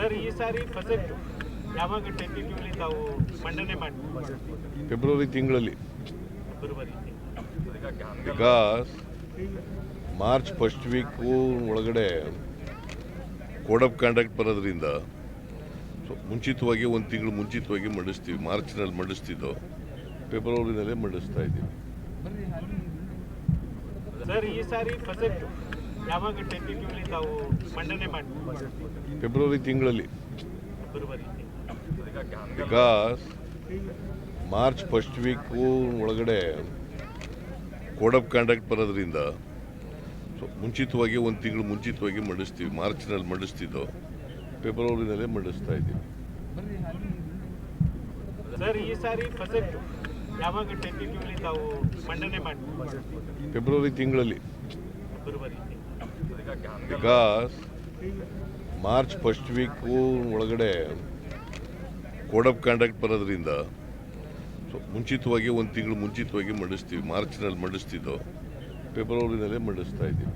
Sir ಈ ಸಾರಿ budget ಯಾವಾಗ ತಾವು ಮಂಡನೆ ಮಾಡಿ? ಫೆಬ್ರವರಿ ತಿಂಗಳಲ್ಲಿ. ಬಿಕಾಸ್ ಮಾರ್ಚ್ ಫಸ್ಟ್ ವೀಕು ಒಳಗಡೆ ಕೋಡ್ ಆಫ್ ಕಾಂಡಕ್ಟ್ ಬರೋದ್ರಿಂದ ಸೊ ಮುಂಚಿತವಾಗಿ ಒಂದು ತಿಂಗಳು ಮುಂಚಿತವಾಗಿ ಮಂಡಿಸ್ತೀವಿ ಮಾರ್ಚ್ನಲ್ಲಿ ಮಂಡಿಸ್ತಿದ್ದೋ ಫೆಬ್ರವರಿನಲ್ಲೇ ಮಂಡಿಸ್ತಾ ಇದ್ದೀವಿ. ಸರ್ ಈ ಸಾರಿ ಬಜೆಟ್ ಯಾವಾಗ ಟೆಂಟೇಟಿವ್ಲಿ ತಾವು ಮಂಡನೆ ಮಾಡಿ? ಫೆಬ್ರವರಿ ತಿಂಗಳಲ್ಲಿ. ಬಿಕಾಸ್ ಮಾರ್ಚ್ ಫಸ್ಟ್ ವೀಕು ಒಳಗಡೆ ಕೋಡ್ ಆಫ್ ಕಾಂಡಕ್ಟ್ ಬರೋದ್ರಿಂದ ಸೊ ಮುಂಚಿತವಾಗಿ ಒಂದು ತಿಂಗಳು ಮುಂಚಿತವಾಗಿ ಮಂಡಿಸ್ತೀವಿ ಮಾರ್ಚ್ನಲ್ಲಿ ಮಂಡಿಸ್ತಿದ್ದೋ ಫೆಬ್ರವರಿನಲ್ಲೇ ಮಂಡಿಸ್ತಾ ಇದ್ದೀವಿ. ಫೆಬ್ರವರಿ ತಿಂಗಳಲ್ಲಿ. ಬಿಕಾಸ್ ಮಾರ್ಚ್ ಫಸ್ಟ್ ವೀಕು ಒಳಗಡೆ ಕೋಡ್ ಆಫ್ ಕಾಂಡಕ್ಟ್ ಬರೋದ್ರಿಂದ ಸೊ ಮುಂಚಿತವಾಗಿ ಒಂದು ತಿಂಗಳು ಮುಂಚಿತವಾಗಿ ಮಂಡಿಸ್ತೀವಿ ಮಾರ್ಚ್ನಲ್ಲಿ ಮಂಡಿಸ್ತಿದ್ದೋ ಫೆಬ್ರವರಿನಲ್ಲೇ ಮಂಡಿಸ್ತಾ ಇದ್ದೀವಿ.